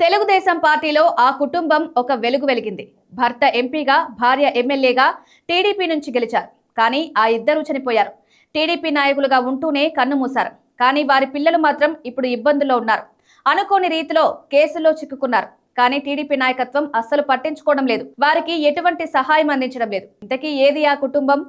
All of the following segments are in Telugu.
తెలుగుదేశం పార్టీలో ఆ కుటుంబం ఒక వెలుగు వెలిగింది. భర్త ఎంపీగా భార్య ఎమ్మెల్యేగా టీడీపీ నుంచి గెలిచారు. కానీ ఆ ఇద్దరూ చనిపోయారు. టీడీపీ నాయకులుగా ఉంటూనే కన్ను మూశారు. కానీ వారి పిల్లలు మాత్రం ఇప్పుడు ఇబ్బందుల్లో ఉన్నారు. అనుకోని రీతిలో కేసుల్లో చిక్కుకున్నారు. కానీ టీడీపీ నాయకత్వం అస్సలు పట్టించుకోవడం లేదు. వారికి ఎటువంటి సహాయం అందించడం లేదు. ఇంతకీ ఏది ఆ కుటుంబం?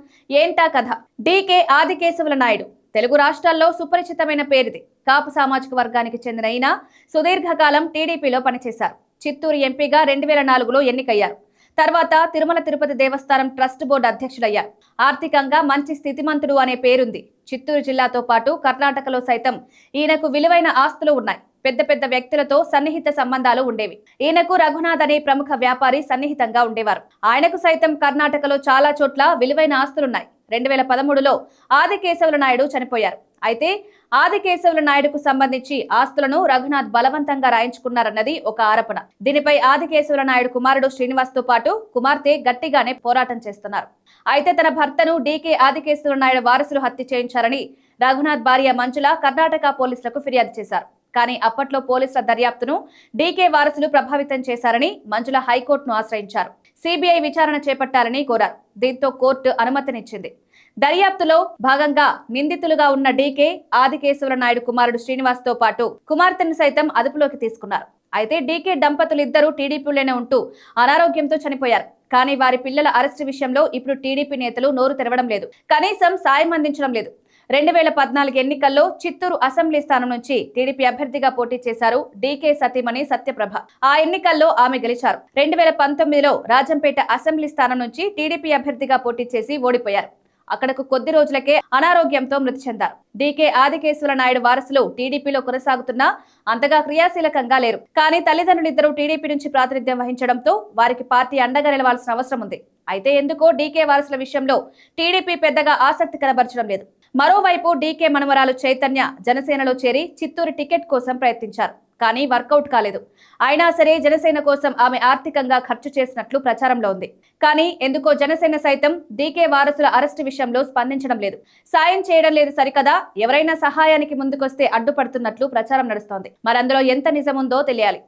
ఏంటా కథ? డీకే ఆదికేశవుల నాయుడు. తెలుగు రాష్ట్రాల్లో సుపరిచితమైన పేరుది. కాపు సామాజిక వర్గానికి చెందిన ఈయన సుదీర్ఘకాలం టీడీపీలో పనిచేశారు. చిత్తూరు ఎంపీగా రెండు వేల నాలుగులో ఎన్నికయ్యారు. తర్వాత తిరుమల తిరుపతి దేవస్థానం ట్రస్ట్ బోర్డు అధ్యక్షుడయ్యారు. ఆర్థికంగా మంచి స్థితిమంతుడు అనే పేరుంది. చిత్తూరు జిల్లాతో పాటు కర్ణాటకలో సైతం ఈయనకు విలువైన ఆస్తులు ఉన్నాయి. పెద్ద పెద్ద వ్యక్తులతో సన్నిహిత సంబంధాలు ఉండేవి. ఈయనకు రఘునాథ్ అనే ప్రముఖ వ్యాపారి సన్నిహితంగా ఉండేవారు. ఆయనకు సైతం కర్ణాటకలో చాలా చోట్ల విలువైన ఆస్తులున్నాయి. రెండు వేల పదమూడులో ఆదికేశవుల నాయుడు చనిపోయారు. అయితే ఆదికేశవుల నాయుడుకు సంబంధించి ఆస్తులను రఘునాథ్ బలవంతంగా రాయించుకున్నారన్నది ఒక ఆరోపణ. దీనిపై ఆదికేశవుల నాయుడు కుమారుడు శ్రీనివాస్తో పాటు కుమార్తె గట్టిగానే పోరాటం చేస్తున్నారు. అయితే తన భర్తను డీకే ఆదికేశవుల నాయుడు వారసులు హత్య చేయించారని రఘునాథ్ భార్య మంజుల కర్ణాటక పోలీసులకు ఫిర్యాదు చేశారు. కానీ అప్పట్లో పోలీసుల దర్యాప్తును డీకే వారసులు ప్రభావితం చేశారని మంజుల హైకోర్టును ఆశ్రయించారు. సిబిఐ విచారణ చేపట్టాలని కోరారు. దీంతో కోర్టు అనుమతినిచ్చింది. దర్యాప్తులో భాగంగా నిందితులుగా ఉన్న డీకే ఆదికేశ్వర నాయుడు కుమారుడు శ్రీనివాస్తో పాటు కుమార్తెను సైతం అదుపులోకి తీసుకున్నారు. అయితే డీకే దంపతులు ఇద్దరు టీడీపీలోనే ఉంటూ అనారోగ్యంతో చనిపోయారు. కానీ వారి పిల్లల అరెస్టు విషయంలో ఇప్పుడు టీడీపీ నేతలు నోరు తెరవడం లేదు. కనీసం సాయం అందించడం లేదు. రెండు వేల పద్నాలుగు ఎన్నికల్లో చిత్తూరు అసెంబ్లీ స్థానం నుంచి టీడీపీ అభ్యర్థిగా పోటీ చేశారు డీకే సతీమణి సత్యప్రభ. ఆ ఎన్నికల్లో ఆమె గెలిచారు. రెండు వేల పంతొమ్మిదిలో రాజంపేట అసెంబ్లీ స్థానం నుంచి టీడీపీ అభ్యర్థిగా పోటీ చేసి ఓడిపోయారు. అక్కడకు కొద్ది రోజులకే అనారోగ్యంతో మృతి చెందారు. డీకే ఆదికేశ్వర నాయుడు వారసులు టీడీపీలో కొనసాగుతున్నా అంతగా క్రియాశీలకంగా లేరు. కానీ తల్లిదండ్రులిద్దరూ టీడీపీ నుంచి ప్రాతినిధ్యం వహించడంతో వారికి పార్టీ అండగా నిలవాల్సిన అవసరం ఉంది. అయితే ఎందుకో డీకే వారసుల విషయంలో టీడీపీ పెద్దగా ఆసక్తి కనబరచడం లేదు. మరోవైపు డీకే మనవరాలు చైతన్య జనసేనలో చేరి చిత్తూరు టికెట్ కోసం ప్రయత్నించారు. కానీ వర్కౌట్ కాలేదు. అయినా సరే జనసేన కోసం ఆమె ఆర్థికంగా ఖర్చు చేసినట్లు ప్రచారంలో ఉంది. కానీ ఎందుకో జనసేన సైతం డీకే వారసుల అరెస్టు విషయంలో స్పందించడం లేదు. సాయం చేయడం లేదు సరికదా? ఎవరైనా సహాయానికి ముందుకొస్తే అడ్డుపడుతున్నట్లు ప్రచారం నడుస్తోంది. మరందులో ఎంత నిజముందో తెలియాలి.